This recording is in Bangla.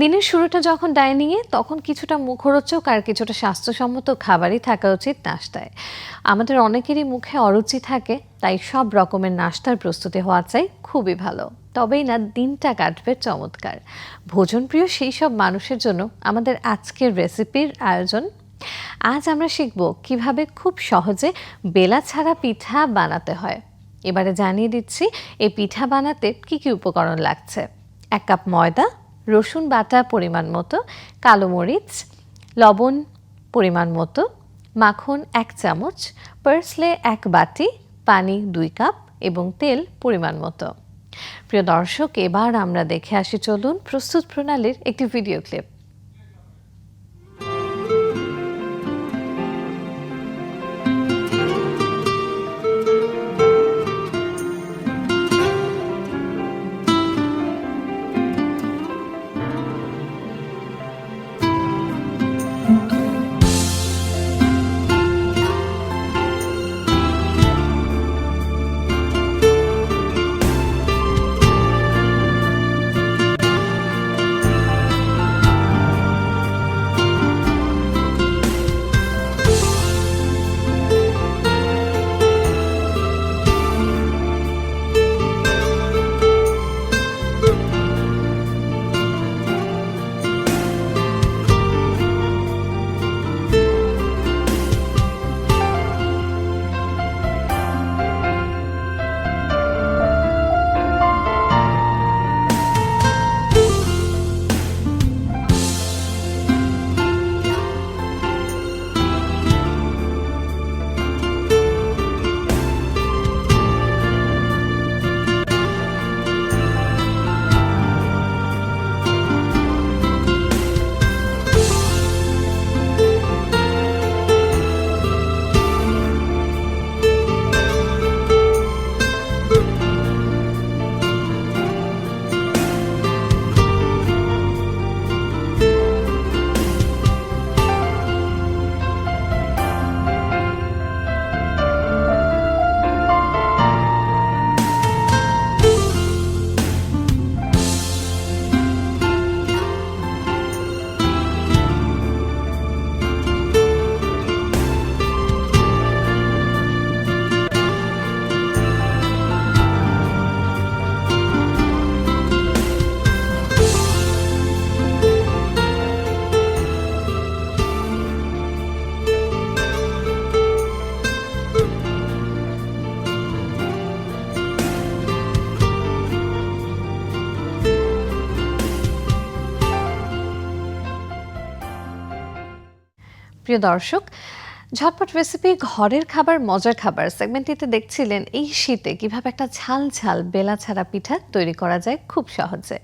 দিনের শুরুটা যখন ডাইনিংয়ে, তখন কিছুটা মুখরোচক আর কিছুটা স্বাস্থ্যসম্মত খাবারই থাকা উচিত নাস্তায়। আমাদের অনেকেরই মুখে অরুচি থাকে, তাই সব রকমের নাস্তার প্রস্তুতি হওয়া চাই খুবই ভালো। তবেই না, দিনটা কাটবে চমৎকার। ভোজনপ্রিয় সেই সব মানুষের জন্য আমাদের আজকের রেসিপির আয়োজন। আজ আমরা শিখব কীভাবে খুব সহজে বেলা ছাড়া পিঠা বানাতে হয়। এবারে জানিয়ে দিচ্ছি, এই পিঠা বানাতে কি কি উপকরণ লাগছে? এক কাপ ময়দা রসুন বাটা পরিমাণ মতো, কালো মরিচ, লবণ পরিমাণ মতো, মাখন এক চামচ, পার্সলে এক বাটি, পানি দুই কাপ এবং তেল পরিমাণ মতো। প্রিয় দর্শক, এবার আমরা দেখে আসি চলুন প্রস্তুত প্রণালীর একটি ভিডিও ক্লিপ। প্রিয় দর্শক, ঝটপট রেসিপি ঘরের খাবার, মজার খাবার। সেগমেন্টটিতে দেখছিলেন এই শীতে কীভাবে একটা ঝাল ঝাল বেলা ছাড়া পিঠা তৈরি করা যায় খুব সহজে।